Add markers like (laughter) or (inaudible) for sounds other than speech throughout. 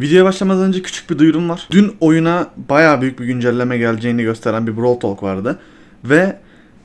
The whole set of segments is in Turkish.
Videoya başlamadan önce küçük bir duyurum var. Dün oyuna bayağı büyük bir güncelleme geleceğini gösteren bir Brawl Talk vardı. Ve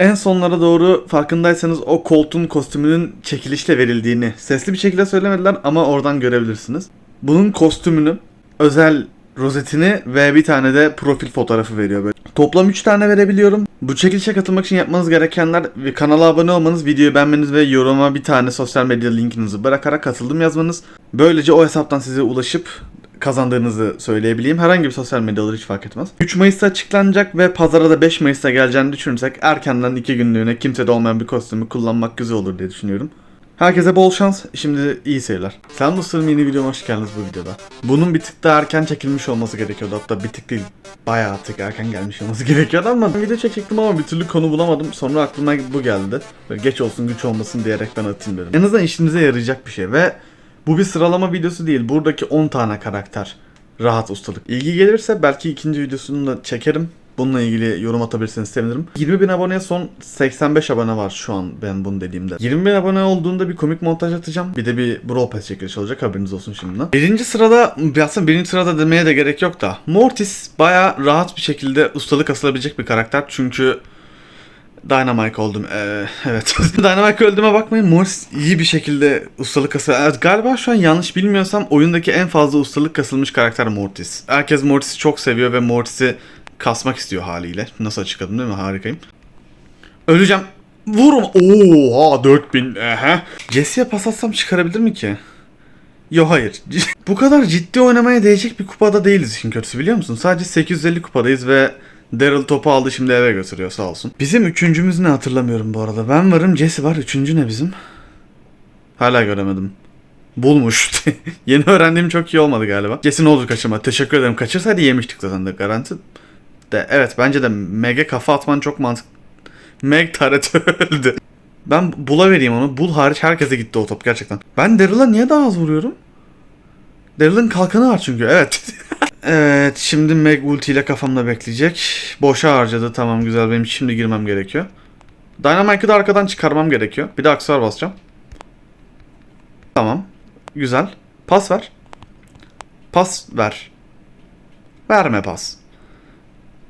en sonlara doğru farkındaysanız o koltuğun kostümünün çekilişle verildiğini sesli bir şekilde söylemediler ama oradan görebilirsiniz. Bunun kostümünü, özel rozetini ve bir tane de profil fotoğrafı veriyor böyle. Toplam 3 tane verebiliyorum. Bu çekilişe katılmak için yapmanız gerekenler kanala abone olmanız, videoyu beğenmeniz ve yoruma bir tane sosyal medya linkinizi bırakarak katıldım yazmanız. Böylece o hesaptan size ulaşıp kazandığınızı söyleyebileyim. Herhangi bir sosyal medya olur hiç fark etmez. 3 Mayıs'ta açıklanacak ve pazara da 5 Mayıs'ta geleceğini düşünürsek erkenden 2 günlüğüne kimsede olmayan bir kostümü kullanmak güzel olur diye düşünüyorum. Herkese bol şans. Şimdi iyi seyirler. Sen dostlarım yeni videoma hoş geldiniz bu videoda. Bunun bir tık daha erken çekilmiş olması gerekiyordu. Hatta bir tık değil. Bayağı tık erken gelmiş olması (laughs) gerekiyordu ama video çekecektim ama bir türlü konu bulamadım. Sonra aklıma bu geldi. Böyle geç olsun güç olmasın diyerek ben atayım dedim. En azından işinize yarayacak bir şey ve bu bir sıralama videosu değil. Buradaki 10 tane karakter rahat ustalık. İlgi gelirse belki ikinci videosunu da çekerim. Bununla ilgili yorum atabilirseniz sevinirim. 20 bin aboneye son 85 abone var şu an ben bunu dediğimde. 20 bin abone olduğunda bir komik montaj atacağım. Bir de bir Brawl Pass çekilişi olacak haberiniz olsun şimdiden. Birinci sırada aslında birinci sırada demeye de gerek yok da. Mortis baya rahat bir şekilde ustalık asılabilecek bir karakter. Çünkü Dynamite oldum. Ee, (laughs) evet. (laughs) Dynamite öldüğüme bakmayın. Mortis iyi bir şekilde ustalık kasıyor. Evet, galiba şu an yanlış bilmiyorsam oyundaki en fazla ustalık kasılmış karakter Mortis. Herkes Mortis'i çok seviyor ve Mortis'i kasmak istiyor haliyle. Nasıl açıkladım değil mi? Harikayım. Öleceğim. Vurum. Oha 4000. Ehe. Jesse'ye pas atsam çıkarabilir mi ki? Yo hayır. (laughs) Bu kadar ciddi oynamaya değecek bir kupada değiliz işin kötüsü biliyor musun? Sadece 850 kupadayız ve Daryl topu aldı şimdi eve götürüyor sağ olsun. Bizim üçüncümüz ne hatırlamıyorum bu arada. Ben varım Jesse var. Üçüncü ne bizim? Hala göremedim. Bulmuş. (laughs) Yeni öğrendiğim çok iyi olmadı galiba. Jesse ne olur kaçırma. Teşekkür ederim. Kaçırsaydı yemiştik zaten de garanti. De evet bence de Meg'e kafa atman çok mantıklı. Meg Taret (laughs) öldü. Ben Bull'a vereyim onu. Bull hariç herkese gitti o top gerçekten. Ben Daryl'a niye daha az vuruyorum? Daryl'ın kalkanı var çünkü evet. (laughs) evet şimdi Meg ulti ile kafamda bekleyecek. Boşa harcadı tamam güzel benim şimdi girmem gerekiyor. Dynamite'ı da arkadan çıkarmam gerekiyor. Bir de aksesuar basacağım. Tamam. Güzel. Pas ver. Pas ver. Verme pas.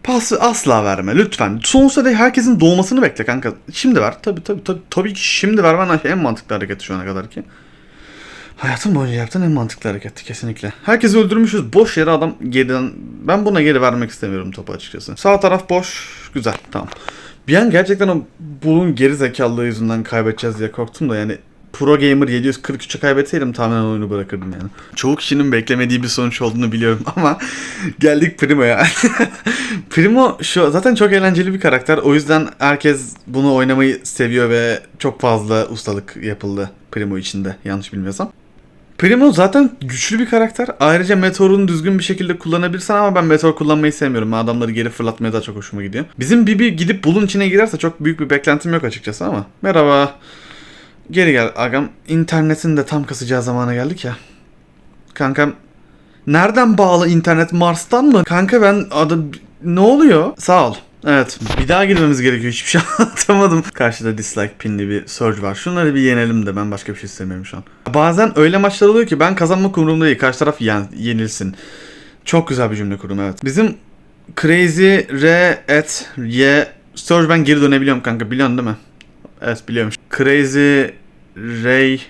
Pası asla verme lütfen. Sonsuza dek herkesin doğmasını bekle kanka. Şimdi ver. Tabi tabi tabi tabii ki şimdi vermen en mantıklı hareketi şu ana kadar ki. Hayatım boyunca yaptığın en mantıklı hareketti kesinlikle. Herkesi öldürmüşüz. Boş yere adam geriden... Ben buna geri vermek istemiyorum topu açıkçası. Sağ taraf boş. Güzel tamam. Bir an gerçekten o bunun geri zekalılığı yüzünden kaybedeceğiz diye korktum da yani Pro Gamer 743'e kaybetseydim tamamen oyunu bırakırdım yani. Çoğu kişinin beklemediği bir sonuç olduğunu biliyorum ama (laughs) geldik Primo'ya. (laughs) Primo şu zaten çok eğlenceli bir karakter. O yüzden herkes bunu oynamayı seviyor ve çok fazla ustalık yapıldı Primo içinde yanlış bilmiyorsam. Primo zaten güçlü bir karakter. Ayrıca Meteor'unu düzgün bir şekilde kullanabilirsen ama ben Meteor kullanmayı sevmiyorum. Adamları geri fırlatmaya daha çok hoşuma gidiyor. Bizim Bibi gidip bulun içine girerse çok büyük bir beklentim yok açıkçası ama. Merhaba. Geri gel agam. İnternetin de tam kasacağı zamana geldik ya. Kankam nereden bağlı internet Mars'tan mı? Kanka ben adı ne oluyor? Sağ ol. Evet. Bir daha girmemiz gerekiyor. Hiçbir şey (laughs) anlatamadım. Karşıda dislike pinli bir surge var. Şunları bir yenelim de ben başka bir şey istemiyorum şu an. Bazen öyle maçlar oluyor ki ben kazanmak umurumda değil. Karşı taraf yen, yenilsin. Çok güzel bir cümle kurdum evet. Bizim Crazy R et Y Surge ben geri dönebiliyorum kanka biliyorsun değil mi? Evet biliyorum. Crazy Ray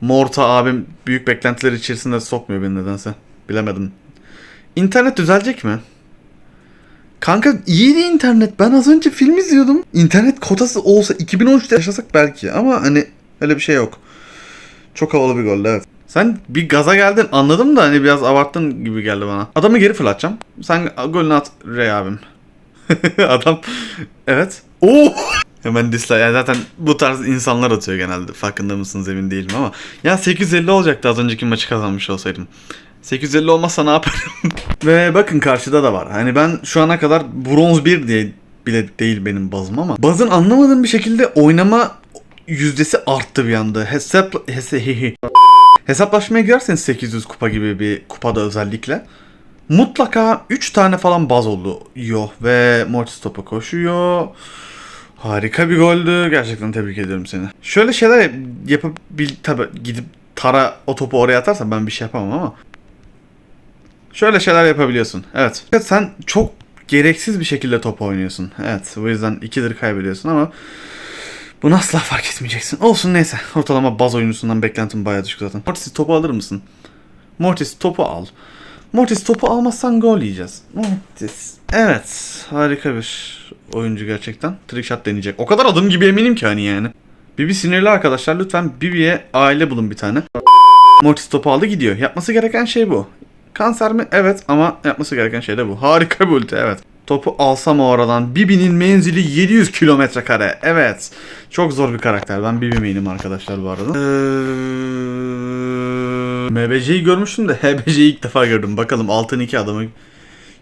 Morta abim büyük beklentiler içerisinde sokmuyor beni nedense. Bilemedim. İnternet düzelecek mi? Kanka iyiydi internet. Ben az önce film izliyordum. İnternet kotası olsa 2013'te yaşasak belki ama hani öyle bir şey yok. Çok havalı bir gol evet. Sen bir gaza geldin anladım da hani biraz abarttın gibi geldi bana. Adamı geri fırlatacağım. Sen golünü at Ray abim. (laughs) Adam evet. Oo! (laughs) Hemen dislike. Yani zaten bu tarz insanlar atıyor genelde. Farkında mısınız emin değilim ama. Ya 850 olacaktı az önceki maçı kazanmış olsaydım. 850 olmazsa ne yaparım? (laughs) Ve bakın karşıda da var. Hani ben şu ana kadar bronz 1 diye bile değil benim bazım ama. Bazın anlamadığım bir şekilde oynama yüzdesi arttı bir anda. Hesap... Hese, Hesaplaşmaya girerseniz 800 kupa gibi bir kupada özellikle. Mutlaka 3 tane falan baz oluyor ve Mortis topa koşuyor. Harika bir goldü. Gerçekten tebrik ediyorum seni. Şöyle şeyler yapabil tabi gidip Tara o topu oraya atarsa ben bir şey yapamam ama Şöyle şeyler yapabiliyorsun. Evet. Evet, Sen çok gereksiz bir şekilde top oynuyorsun. Evet. Bu yüzden ikidir kaybediyorsun ama bunu asla fark etmeyeceksin. Olsun neyse. Ortalama baz oyuncusundan beklentim bayağı düşük zaten. Mortis topu alır mısın? Mortis topu al. Mortis topu almazsan gol yiyeceğiz. Mortis. Evet. Harika bir oyuncu gerçekten. Trick shot deneyecek. O kadar adım gibi eminim ki hani yani. Bibi sinirli arkadaşlar. Lütfen Bibi'ye aile bulun bir tane. Mortis topu aldı gidiyor. Yapması gereken şey bu. Kanser mi? Evet ama yapması gereken şey de bu. Harika bir ulti evet. Topu alsam o aradan. Bibi'nin menzili 700 kilometre kare. Evet. Çok zor bir karakter. Ben Bibi main'im arkadaşlar bu arada. Ee, MBC'yi görmüştüm de (laughs) HBC'yi ilk defa gördüm. Bakalım altın iki adamı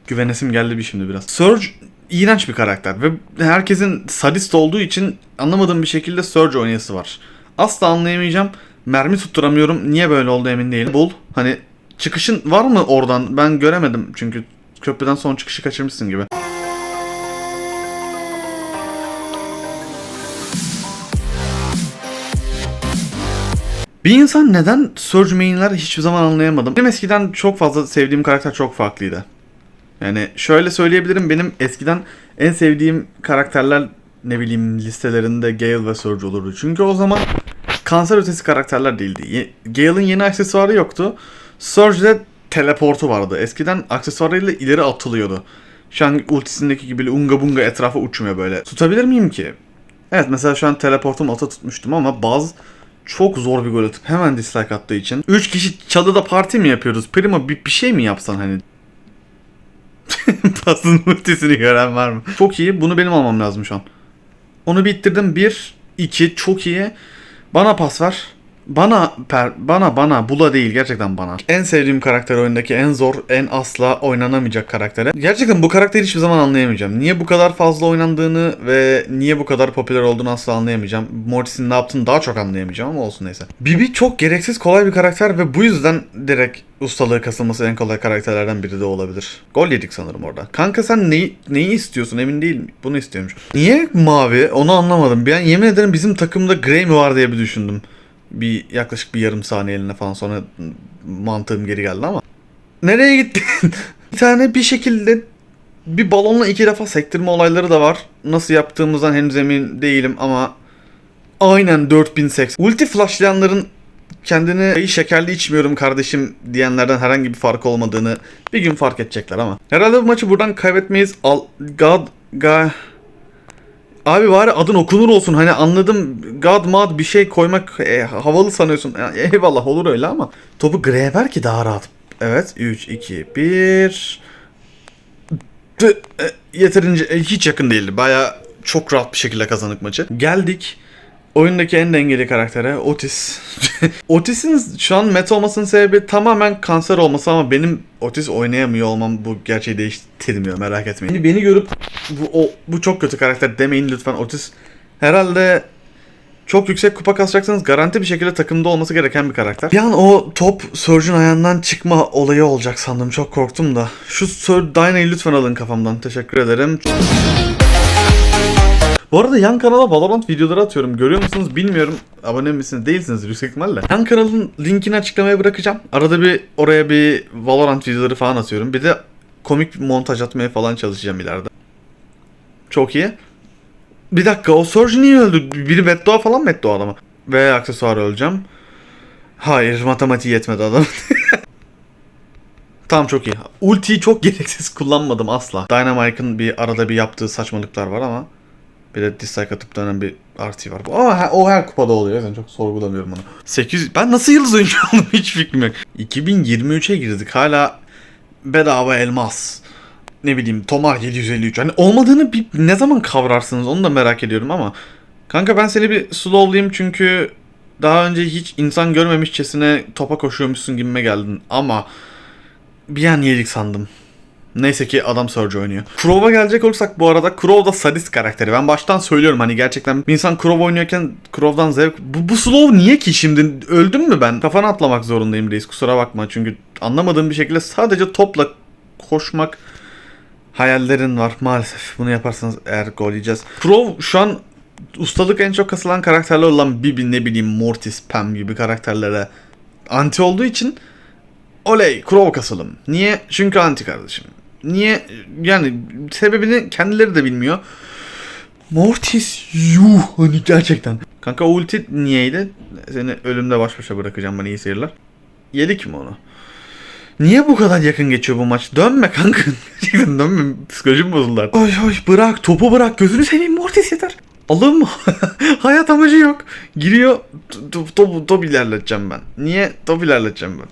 güvenesim geldi bir şimdi biraz. Surge iğrenç bir karakter ve herkesin sadist olduğu için anlamadığım bir şekilde Surge oynayası var. Asla anlayamayacağım. Mermi tutturamıyorum. Niye böyle oldu emin değilim. Bul. Hani çıkışın var mı oradan? Ben göremedim çünkü köprüden son çıkışı kaçırmışsın gibi. Bir insan neden Surge main'ler hiçbir zaman anlayamadım. Benim eskiden çok fazla sevdiğim karakter çok farklıydı. Yani şöyle söyleyebilirim benim eskiden en sevdiğim karakterler ne bileyim listelerinde Gale ve Surge olurdu. Çünkü o zaman kanser ötesi karakterler değildi. Gale'ın yeni aksesuarı yoktu. Surge'de teleportu vardı. Eskiden aksesuarıyla ileri atılıyordu. Şu an ultisindeki gibi unga bunga etrafa uçmuyor böyle. Tutabilir miyim ki? Evet mesela şu an teleportum ata tutmuştum ama Buzz çok zor bir gol atıp hemen dislike attığı için. 3 kişi çalıda parti mi yapıyoruz? Prima bir, bir şey mi yapsan hani? (laughs) Pasın ultisini gören var mı? Çok iyi. Bunu benim almam lazım şu an. Onu bitirdim. 1, 2 çok iyi. Bana pas ver. Bana per, bana bana bula değil gerçekten bana. En sevdiğim karakter oyundaki en zor, en asla oynanamayacak karakteri. Gerçekten bu karakteri hiçbir zaman anlayamayacağım. Niye bu kadar fazla oynandığını ve niye bu kadar popüler olduğunu asla anlayamayacağım. Mortis'in ne yaptığını daha çok anlayamayacağım ama olsun neyse. Bibi çok gereksiz kolay bir karakter ve bu yüzden direkt ustalığı kasılması en kolay karakterlerden biri de olabilir. Gol yedik sanırım orada. Kanka sen neyi, neyi istiyorsun emin değilim. Bunu istiyormuş. Niye mavi onu anlamadım. Ben yemin ederim bizim takımda Grey mi var diye bir düşündüm bir yaklaşık bir yarım saniyeliğine falan sonra mantığım geri geldi ama. Nereye gittin? (laughs) bir tane bir şekilde bir balonla iki defa sektirme olayları da var. Nasıl yaptığımızdan henüz emin değilim ama aynen 4080. Ulti flashlayanların kendini "Ay, şekerli içmiyorum kardeşim diyenlerden herhangi bir fark olmadığını bir gün fark edecekler ama. Herhalde bu maçı buradan kaybetmeyiz. Al, God, God, Abi bari adın okunur olsun. Hani anladım. God mad bir şey koymak e, havalı sanıyorsun. Ya, eyvallah olur öyle ama. Topu Gray'e ver ki daha rahat. Evet. 3, 2, 1. Tı, e, Yeterince e, hiç yakın değildi. Baya çok rahat bir şekilde kazanık maçı. Geldik. Oyundaki en dengeli karaktere Otis. (laughs) Otis'in şu an meta olmasının sebebi tamamen kanser olması ama benim Otis oynayamıyor olmam bu gerçeği değiştirmiyor merak etmeyin. Beni, beni görüp bu, o, bu çok kötü karakter demeyin lütfen Otis. Herhalde çok yüksek kupa kasacaksanız garanti bir şekilde takımda olması gereken bir karakter. Bir an o top Surge'un ayağından çıkma olayı olacak sandım. Çok korktum da. Şu Surge Dyna'yı lütfen alın kafamdan. Teşekkür ederim. Bu arada yan kanala Valorant videoları atıyorum. Görüyor musunuz bilmiyorum. Abone misiniz değilsiniz yüksek ihtimalle. Yan kanalın linkini açıklamaya bırakacağım. Arada bir oraya bir Valorant videoları falan atıyorum. Bir de komik bir montaj atmaya falan çalışacağım ileride. Çok iyi. Bir dakika o Surge niye öldü? Biri beddua falan mı etti o adama? Ve aksesuar öleceğim. Hayır matematiği yetmedi adam. (laughs) Tamam çok iyi. Ultiyi çok gereksiz kullanmadım asla. Dynamite'ın bir arada bir yaptığı saçmalıklar var ama bir de dislike atıp dönen bir RT var. Ama he- o her kupada oluyor. Ben çok sorgulamıyorum onu. 8... Ben nasıl yıldız oyuncu (laughs) oldum hiç fikrim yok. 2023'e girdik. Hala bedava elmas. Ne bileyim Tomar 753. Hani olmadığını bir ne zaman kavrarsınız onu da merak ediyorum ama. Kanka ben seni bir slowlayayım çünkü daha önce hiç insan görmemişçesine topa koşuyormuşsun gibime geldin. Ama bir an yedik sandım. Neyse ki adam Surge oynuyor. Crow'a gelecek olursak bu arada Crow da sadist karakteri. Ben baştan söylüyorum hani gerçekten bir insan Crow oynuyorken Crow'dan zevk... Bu, bu slow niye ki şimdi? Öldüm mü ben? Kafana atlamak zorundayım reis kusura bakma. Çünkü anlamadığım bir şekilde sadece topla koşmak hayallerin var maalesef. Bunu yaparsanız eğer gol yiyeceğiz. Crow şu an ustalık en çok kasılan karakterler olan Bibi ne bileyim Mortis, Pam gibi karakterlere anti olduğu için Oley Crow kasalım. Niye? Çünkü anti kardeşim. Niye? Yani sebebini kendileri de bilmiyor. Mortis yuh hani gerçekten. Kanka ulti niyeydi? Seni ölümde baş başa bırakacağım bana iyi seyirler. Yedik mi onu? Niye bu kadar yakın geçiyor bu maç? Dönme kanka. (laughs) Gerçekten dönme. Psikolojim bozuldu. Ay ay bırak topu bırak. Gözünü seveyim Mortis yeter. Alın mı? (laughs) Hayat amacı yok. Giriyor top, top, top ilerleteceğim ben. Niye? Top ilerleteceğim ben.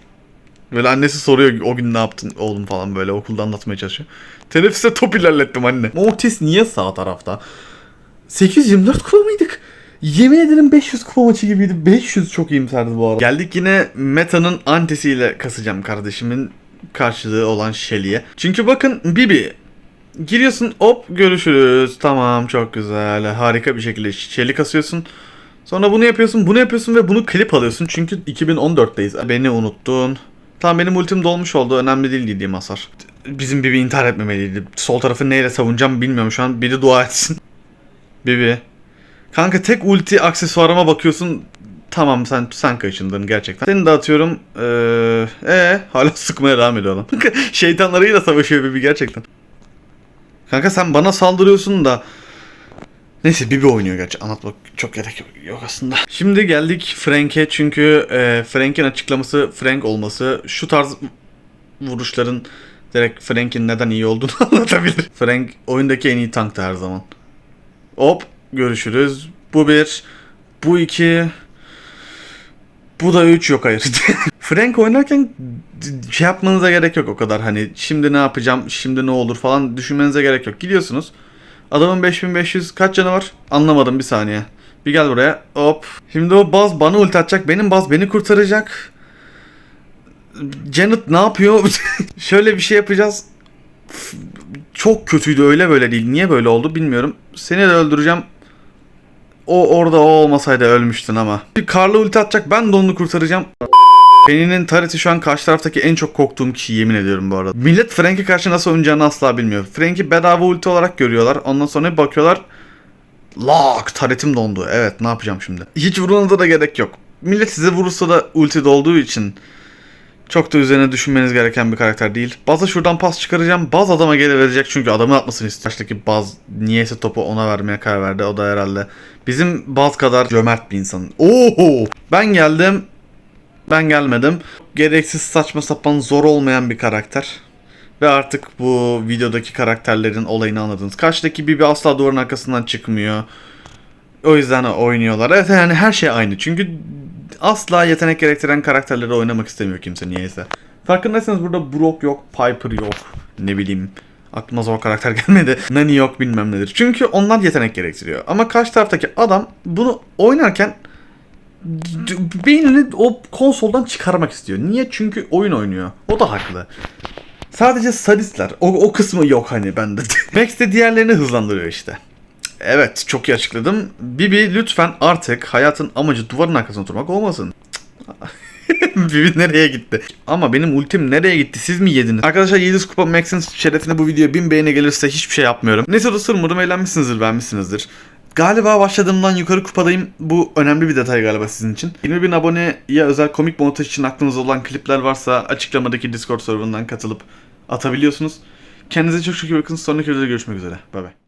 Böyle annesi soruyor o gün ne yaptın oğlum falan böyle okulda anlatmaya çalışıyor. Teneffüste top ilerlettim anne. Mortis niye sağ tarafta? 824 kupa mıydık? Yemin ederim 500 kupa maçı gibiydi. 500 çok iyimserdi bu arada. Geldik yine Meta'nın antisiyle kasacağım kardeşimin karşılığı olan Shelly'e. Çünkü bakın Bibi giriyorsun hop görüşürüz. Tamam çok güzel. Harika bir şekilde Shelly kasıyorsun. Sonra bunu yapıyorsun, bunu yapıyorsun ve bunu klip alıyorsun. Çünkü 2014'teyiz. Beni unuttun. Tamam benim ultim dolmuş oldu. Önemli değil dediğim hasar. Bizim Bibi intihar etmemeliydi. Sol tarafı neyle savunacağım bilmiyorum şu an. Biri dua etsin. (laughs) Bibi. Kanka tek ulti aksesuarıma bakıyorsun. Tamam sen sen kaçındın gerçekten. Seni de atıyorum. Ee, ee, hala (laughs) sıkmaya devam ediyor adam. (laughs) Şeytanlarıyla savaşıyor Bibi gerçekten. Kanka sen bana saldırıyorsun da. Neyse Bibi oynuyor gerçi. Anlatmak çok gerek yok, aslında. Şimdi geldik Frank'e çünkü e, Frank'in açıklaması Frank olması şu tarz vuruşların direkt Frank'in neden iyi olduğunu (laughs) anlatabilir. Frank oyundaki en iyi tanktı her zaman. Hop görüşürüz. Bu bir. Bu iki. Bu da üç yok hayır. (laughs) Frank oynarken şey yapmanıza gerek yok o kadar hani şimdi ne yapacağım şimdi ne olur falan düşünmenize gerek yok. Gidiyorsunuz. Adamın 5500 kaç canı var? Anlamadım bir saniye. Bir gel buraya. Hop. Şimdi o baz bana ulti atacak. Benim baz beni kurtaracak. Janet ne yapıyor? (laughs) Şöyle bir şey yapacağız. Çok kötüydü öyle böyle değil. Niye böyle oldu bilmiyorum. Seni de öldüreceğim. O orada o olmasaydı ölmüştün ama. Karlı ulti atacak ben de onu kurtaracağım. Penny'nin tareti şu an karşı taraftaki en çok korktuğum kişi yemin ediyorum bu arada. Millet Frank'e karşı nasıl oynayacağını asla bilmiyor. Frank'i bedava ulti olarak görüyorlar. Ondan sonra bakıyorlar. Lak taretim dondu. Evet ne yapacağım şimdi? Hiç vurmanıza da gerek yok. Millet size vurursa da ulti dolduğu için çok da üzerine düşünmeniz gereken bir karakter değil. Baz'a şuradan pas çıkaracağım. Baz adama geri verecek çünkü adamı atmasını istiyor. Baştaki Baz niyeyse topu ona vermeye karar verdi. O da herhalde bizim Baz kadar cömert bir insan. Oo! Ben geldim. Ben gelmedim. Gereksiz saçma sapan zor olmayan bir karakter. Ve artık bu videodaki karakterlerin olayını anladınız. Karşıdaki Bibi asla duvarın arkasından çıkmıyor. O yüzden oynuyorlar. Evet yani her şey aynı. Çünkü asla yetenek gerektiren karakterleri oynamak istemiyor kimse niyeyse. Farkındaysanız burada Brock yok, Piper yok. Ne bileyim aklıma zor karakter (laughs) gelmedi. Nani yok bilmem nedir. Çünkü onlar yetenek gerektiriyor. Ama karşı taraftaki adam bunu oynarken beynini o konsoldan çıkarmak istiyor. Niye? Çünkü oyun oynuyor. O da haklı. Sadece sadistler. O, o kısmı yok hani bende. (laughs) Max de diğerlerini hızlandırıyor işte. Evet çok iyi açıkladım. Bibi lütfen artık hayatın amacı duvarın arkasında oturmak olmasın. (laughs) Bibi nereye gitti? Ama benim ultim nereye gitti? Siz mi yediniz? Arkadaşlar Yıldız Kupa Max'in şerefine bu videoya 1000 beğeni gelirse hiçbir şey yapmıyorum. Neyse dostlarım umarım eğlenmişsinizdir, beğenmişsinizdir. Galiba başladığımdan yukarı kupadayım. Bu önemli bir detay galiba sizin için. 20 bin aboneye özel komik montaj için aklınızda olan klipler varsa açıklamadaki Discord serverından katılıp atabiliyorsunuz. Kendinize çok çok iyi bakın. Sonraki videoda görüşmek üzere. Bay bay.